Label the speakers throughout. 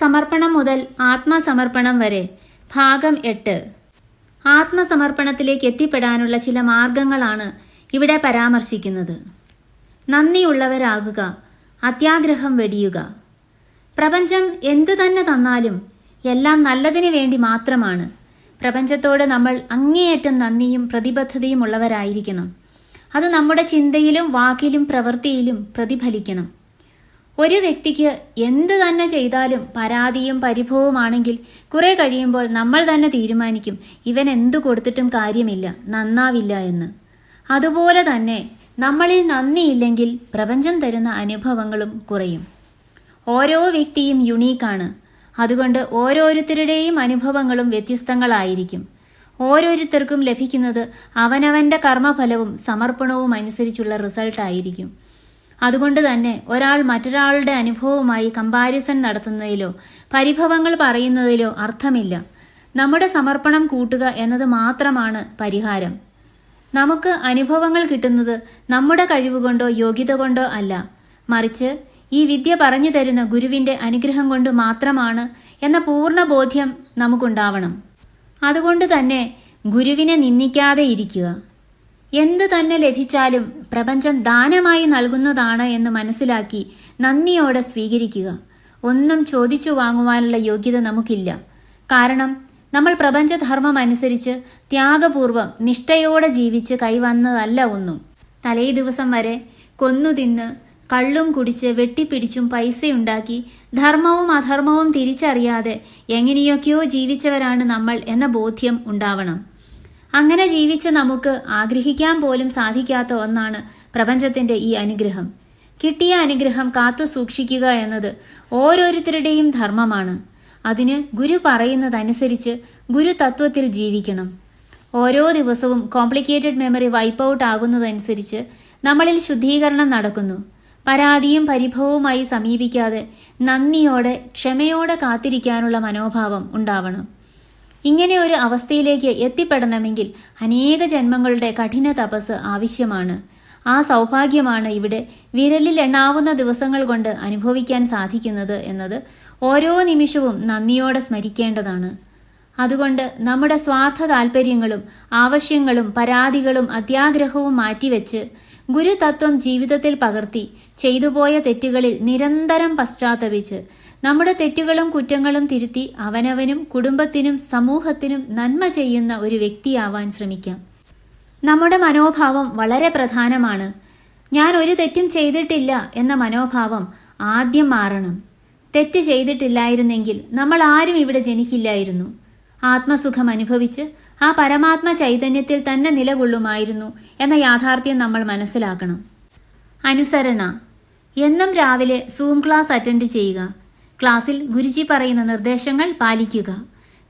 Speaker 1: സമർപ്പണം മുതൽ ആത്മസമർപ്പണം വരെ. ഭാഗം എട്ട്. ആത്മസമർപ്പണത്തിലേക്ക് എത്തിപ്പെടാനുള്ള ചില മാർഗങ്ങളാണ് ഇവിടെ പരാമർശിക്കുന്നത്. നന്ദിയുള്ളവരാകുക അത്യാഗ്രഹം വെടിയുക. പ്രപഞ്ചം എന്തു തന്നെ തന്നാലും എല്ലാം നല്ലതിനു വേണ്ടി മാത്രമാണ്. പ്രപഞ്ചത്തോട് നമ്മൾ അങ്ങേയറ്റം നന്ദിയും പ്രതിബദ്ധതയും ഉള്ളവരായിരിക്കണം. അത് നമ്മുടെ ചിന്തയിലും വാക്കിലും പ്രവൃത്തിയിലും പ്രതിഫലിക്കണം. ഒരു വ്യക്തിക്ക് എന്ത് തന്നെ ചെയ്താലും പരാതിയും പരിഭവമാണെങ്കിൽ കുറെ കഴിയുമ്പോൾ നമ്മൾ തന്നെ തീരുമാനിക്കും ഇവൻ എന്തു കൊടുത്തിട്ടും കാര്യമില്ല നന്നാവില്ല എന്ന്. അതുപോലെ തന്നെ നമ്മളിൽ നന്ദിയില്ലെങ്കിൽ പ്രപഞ്ചം തരുന്ന അനുഭവങ്ങളും കുറയും. ഓരോ വ്യക്തിയും യുണീക്കാണ്. അതുകൊണ്ട് ഓരോരുത്തരുടെയും അനുഭവങ്ങളും വ്യത്യസ്തങ്ങളായിരിക്കും. ഓരോരുത്തർക്കും ലഭിക്കുന്നത് അവനവന്റെ കർമ്മഫലവും സമർപ്പണവും അനുസരിച്ചുള്ള റിസൾട്ട് ആയിരിക്കും അതുകൊണ്ട് തന്നെ ഒരാൾ മറ്റൊരാളുടെ അനുഭവവുമായി കമ്പാരിസൺ നടത്തുന്നതിലോ പരിഭവങ്ങൾ പറയുന്നതിലോ അർത്ഥമില്ല. നമ്മുടെ സമർപ്പണം കൂട്ടുക എന്നത് മാത്രമാണ് പരിഹാരം. നമുക്ക് അനുഭവങ്ങൾ കിട്ടുന്നത് നമ്മുടെ കഴിവുകൊണ്ടോ യോഗ്യത കൊണ്ടോ അല്ല. മറിച്ച് ഈ വിദ്യ പറഞ്ഞു തരുന്ന ഗുരുവിന്റെ അനുഗ്രഹം കൊണ്ട് മാത്രമാണ് എന്ന പൂർണ ബോധ്യം നമുക്കുണ്ടാവണം. അതുകൊണ്ട് തന്നെ ഗുരുവിനെ നിന്ദിക്കാതെ ഇരിക്കുക. എന്ത് തന്നെ ലഭിച്ചാലും പ്രപഞ്ചം ദാനമായി നൽകുന്നതാണ് എന്ന് മനസ്സിലാക്കി നന്ദിയോടെ സ്വീകരിക്കുക. ഒന്നും ചോദിച്ചു വാങ്ങുവാനുള്ള യോഗ്യത നമുക്കില്ല. കാരണം നമ്മൾ പ്രപഞ്ചധർമ്മം അനുസരിച്ച് ത്യാഗപൂർവം നിഷ്ഠയോടെ ജീവിച്ച് കൈവന്നതല്ല ഒന്നും. തലേ ദിവസം വരെ കൊന്നു തിന്ന് കള്ളും കുടിച്ച് വെട്ടിപ്പിടിച്ചും പൈസയുണ്ടാക്കി ധർമ്മവും അധർമ്മവും തിരിച്ചറിയാതെ എങ്ങനെയൊക്കെയോ ജീവിച്ചവരാണ് നമ്മൾ എന്ന ബോധ്യം ഉണ്ടാവണം. അങ്ങനെ ജീവിച്ച് നമുക്ക് ആഗ്രഹിക്കാൻ പോലും സാധിക്കാത്ത ഒന്നാണ് പ്രപഞ്ചത്തിന്റെ ഈ അനുഗ്രഹം. കിട്ടിയ അനുഗ്രഹം കാത്തു സൂക്ഷിക്കുക എന്നത് ഓരോരുത്തരുടെയും ധർമ്മമാണ്. അതിന് ഗുരു പറയുന്നതനുസരിച്ച് ഗുരു തത്വത്തിൽ ജീവിക്കണം. ഓരോ ദിവസവും കോംപ്ലിക്കേറ്റഡ് മെമ്മറി വൈപ്പ് ഔട്ട് ആകുന്നതനുസരിച്ച് നമ്മളിൽ ശുദ്ധീകരണം നടക്കുന്നു. പരാതിയും പരിഭവവുമായി സമീപിക്കാതെ നന്ദിയോടെ ക്ഷമയോടെ കാത്തിരിക്കാനുള്ള മനോഭാവം ഉണ്ടാവണം. ഇങ്ങനെ ഒരു അവസ്ഥയിലേക്ക് എത്തിപ്പെടണമെങ്കിൽ അനേക ജന്മങ്ങളുടെ കഠിന തപസ് ആവശ്യമാണ്. ആ സൗഭാഗ്യമാണ് ഇവിടെ വിരലിൽ എണ്ണാവുന്ന ദിവസങ്ങൾ കൊണ്ട് അനുഭവിക്കാൻ സാധിക്കുന്നത് എന്നത് ഓരോ നിമിഷവും നന്ദിയോടെ സ്മരിക്കേണ്ടതാണ്. അതുകൊണ്ട് നമ്മുടെ സ്വാർത്ഥ താൽപ്പര്യങ്ങളും ആവശ്യങ്ങളും പരാതികളും അത്യാഗ്രഹവും മാറ്റിവെച്ച് ഗുരുതത്വം ജീവിതത്തിൽ പകർത്തി ചെയ്തുപോയ തെറ്റുകളിൽ നിരന്തരം പശ്ചാത്തപിച്ച് നമ്മുടെ തെറ്റുകളും കുറ്റങ്ങളും തിരുത്തി അവനവനും കുടുംബത്തിനും സമൂഹത്തിനും നന്മ ചെയ്യുന്ന ഒരു വ്യക്തിയാവാൻ ശ്രമിക്കാം. നമ്മുടെ മനോഭാവം വളരെ പ്രധാനമാണ്. ഞാൻ ഒരു തെറ്റും ചെയ്തിട്ടില്ല എന്ന മനോഭാവം ആദ്യം മാറണം. തെറ്റ് ചെയ്തിട്ടില്ലായിരുന്നെങ്കിൽ നമ്മൾ ആരും ഇവിടെ ജനിക്കില്ലായിരുന്നു. ആത്മസുഖം അനുഭവിച്ച് ആ പരമാത്മ ചൈതന്യത്തിൽ തന്നെ നിലകൊള്ളുമായിരുന്നു എന്ന യാഥാർത്ഥ്യം നമ്മൾ മനസ്സിലാക്കണം. അനുസരണ. എന്നും രാവിലെ സൂം ക്ലാസ് അറ്റൻഡ് ചെയ്യുക. ക്ലാസ്സിൽ ഗുരുജി പറയുന്ന നിർദ്ദേശങ്ങൾ പാലിക്കുക.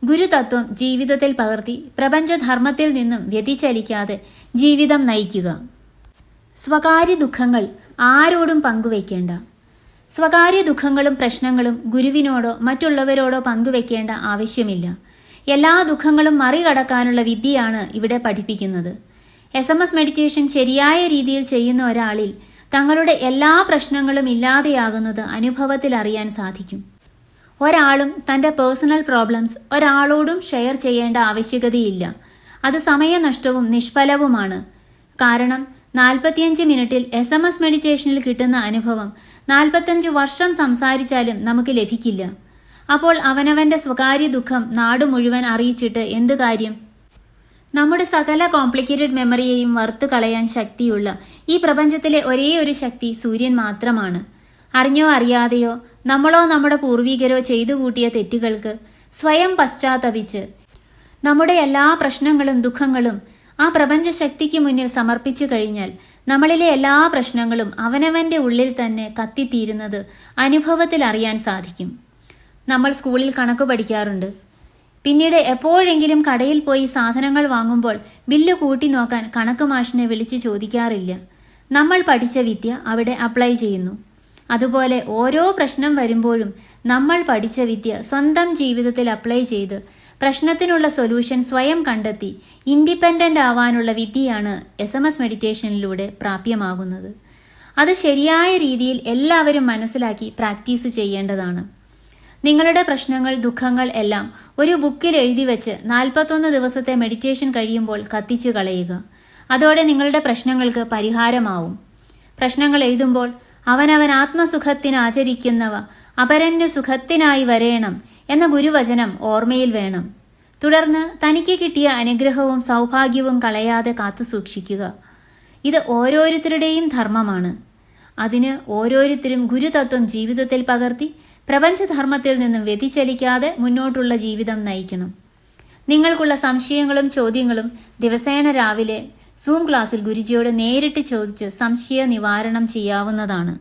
Speaker 1: ഗുരുതത്വം ജീവിതത്തിൽ പകർത്തി പ്രപഞ്ചധർമ്മത്തിൽ നിന്നും വ്യതിചലിക്കാതെ ജീവിതം നയിക്കുക. സ്വകാര്യ ദുഃഖങ്ങൾ ആരോടും പങ്കുവയ്ക്കേണ്ട സ്വകാര്യ ദുഃഖങ്ങളും പ്രശ്നങ്ങളും ഗുരുവിനോടോ മറ്റുള്ളവരോടോ പങ്കുവെക്കേണ്ട ആവശ്യമില്ല. എല്ലാ ദുഃഖങ്ങളും മറികടക്കാനുള്ള വിദ്യയാണ് ഇവിടെ പഠിപ്പിക്കുന്നത്. എസ് എം എസ് മെഡിറ്റേഷൻ ശരിയായ രീതിയിൽ ചെയ്യുന്ന ഒരാളിൽ തങ്ങളുടെ എല്ലാ പ്രശ്നങ്ങളും ഇല്ലാതെയാകുന്നത് അനുഭവത്തിൽ അറിയാൻ സാധിക്കും. ഒരാളും തന്റെ പേഴ്സണൽ പ്രോബ്ലംസ് ഒരാളോടും ഷെയർ ചെയ്യേണ്ട ആവശ്യകതയില്ല. അത് സമയനഷ്ടവും നിഷ്ഫലവുമാണ്. കാരണം നാൽപ്പത്തിയഞ്ച് മിനിറ്റിൽ എസ് എം എസ് മെഡിറ്റേഷനിൽ കിട്ടുന്ന അനുഭവം നാൽപ്പത്തഞ്ച് വർഷം സംസാരിച്ചാലും നമുക്ക് ലഭിക്കില്ല. അപ്പോൾ അവനവന്റെ സ്വകാര്യ ദുഃഖം നാട് മുഴുവൻ അറിയിച്ചിട്ട് എന്ത് കാര്യം? നമ്മുടെ സകല കോംപ്ലിക്കേറ്റഡ് മെമ്മറിയെയും വറുത്തു കളയാൻ ശക്തിയുള്ള ഈ പ്രപഞ്ചത്തിലെ ഒരേ ഒരു ശക്തി സൂര്യൻ മാത്രമാണ്. അറിഞ്ഞോ അറിയാതെയോ നമ്മളോ നമ്മുടെ പൂർവികരോ ചെയ്തു കൂട്ടിയ തെറ്റുകൾക്ക് സ്വയം പശ്ചാത്തപിച്ച് നമ്മുടെ എല്ലാ പ്രശ്നങ്ങളും ദുഃഖങ്ങളും ആ പ്രപഞ്ച ശക്തിക്ക് മുന്നിൽ സമർപ്പിച്ചു കഴിഞ്ഞാൽ നമ്മളിലെ എല്ലാ പ്രശ്നങ്ങളും അവനവന്റെ ഉള്ളിൽ തന്നെ കത്തിത്തീരുന്നത് അനുഭവത്തിൽ അറിയാൻ സാധിക്കും. നമ്മൾ സ്കൂളിൽ കണക്ക് പഠിക്കാറുണ്ട്. പിന്നീട് എപ്പോഴെങ്കിലും കടയിൽ പോയി സാധനങ്ങൾ വാങ്ങുമ്പോൾ ബില്ല് കൂട്ടി നോക്കാൻ കണക്ക് മാഷിനെ വിളിച്ചു ചോദിക്കാറില്ല. നമ്മൾ പഠിച്ച വിദ്യ അവിടെ അപ്ലൈ ചെയ്യുന്നു. അതുപോലെ ഓരോ പ്രശ്നം വരുമ്പോഴും നമ്മൾ പഠിച്ച വിദ്യ സ്വന്തം ജീവിതത്തിൽ അപ്ലൈ ചെയ്ത് പ്രശ്നത്തിനുള്ള സൊല്യൂഷൻ സ്വയം കണ്ടെത്തി ഇൻഡിപെൻഡന്റ് ആവാനുള്ള വിദ്യയാണ് എസ് എം എസ് മെഡിറ്റേഷനിലൂടെ പ്രാപ്യമാകുന്നത്. അത് ശരിയായ രീതിയിൽ എല്ലാവരും മനസ്സിലാക്കി പ്രാക്ടീസ് ചെയ്യേണ്ടതാണ്. നിങ്ങളുടെ പ്രശ്നങ്ങൾ ദുഃഖങ്ങൾ എല്ലാം ഒരു ബുക്കിൽ എഴുതി വെച്ച് നാൽപ്പത്തൊന്ന് ദിവസത്തെ മെഡിറ്റേഷൻ കഴിയുമ്പോൾ കത്തിച്ചു കളയുക. അതോടെ നിങ്ങളുടെ പ്രശ്നങ്ങൾക്ക് പരിഹാരമാവും. പ്രശ്നങ്ങൾ എഴുതുമ്പോൾ അവനവൻ ആത്മസുഖത്തിന് ആചരിക്കുന്നവ അപരന്റെ സുഖത്തിനായി വരേണം എന്ന ഗുരുവചനം ഓർമ്മയിൽ വേണം. തുടർന്ന് തനിക്ക് കിട്ടിയ അനുഗ്രഹവും സൗഭാഗ്യവും കളയാതെ കാത്തുസൂക്ഷിക്കുക ഇത് ഓരോരുത്തരുടെയും ധർമ്മമാണ്. അതിന് ഓരോരുത്തരും ഗുരുതത്വം ജീവിതത്തിൽ പകർത്തി പ്രപഞ്ചധർമ്മത്തിൽ നിന്നും വ്യതിചലിക്കാതെ മുന്നോട്ടുള്ള ജീവിതം നയിക്കണം. നിങ്ങൾക്കുള്ള സംശയങ്ങളും ചോദ്യങ്ങളും ദിവസേന രാവിലെ സൂം ക്ലാസ്സിൽ ഗുരുജിയോട് നേരിട്ട് ചോദിച്ച് സംശയ നിവാരണം ചെയ്യാവുന്നതാണ്.